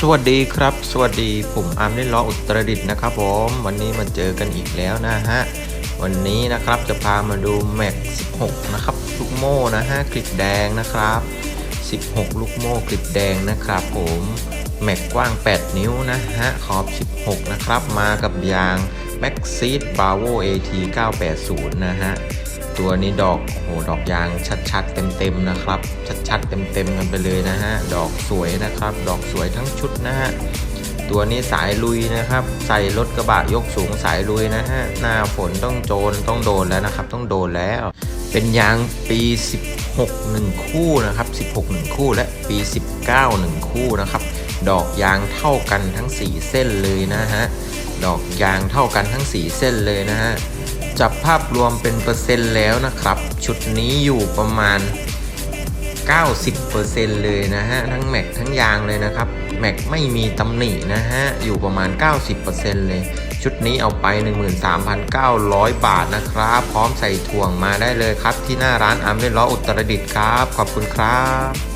สวัสดีครับ สวัสดีผมอาร์มเล่นล้ออุตรดิตนะครับผมวันนี้มาเจอกันอีกแล้วนะฮะ วันนี้นะครับจะพามาดูแม็ก16 นะครับ ลูกโม่นะฮะกริดแดงนะครับ 16 ลูกโม่กริดแดงนะครับผมแม็กกว้าง 8 นิ้วนะฮะขอบ 16 นะครับ มากับยางแม็กซีดบาโว AT 980 นะฮะ ตัวนี้ดอกโอ้โหดอกยางชัดๆเต็มๆนะครับ ชัดๆเต็มๆกันไปเลยนะฮะดอกสวยนะครับ ดอกสวยทั้งชุดนะฮะตัวนี้สายลุยนะครับ ใส่รถกระบะยกสูงสายลุยนะฮะหน้าฝนต้องโจรต้องโดนแล้วนะครับ ต้องโดนแล้ว เป็นยางปี 16 1 คู่นะครับ 16 1 คู่และปี 19 1 คู่นะครับ ดอกยางเท่ากันทั้ง 4 เส้นเลยนะฮะดอกยางเท่ากันทั้ง 4 เส้นเลยนะฮะ จับภาพรวมเป็นเปอร์เซ็นต์แล้วนะครับ ชุดนี้อยู่ประมาณ 90%เลยนะฮะ ทั้งแม็กทั้งยางเลยนะครับแม็กไม่มีตำหนินะฮะ อยู่ประมาณ 90%เลย ชุดนี้เอาไป 13,900 บาทนะครับ พร้อมใส่ถ่วงมาได้เลยครับ ที่หน้าร้านอาร์มเล่ล้ออุตรดิตถ์ครับ ขอบคุณครับ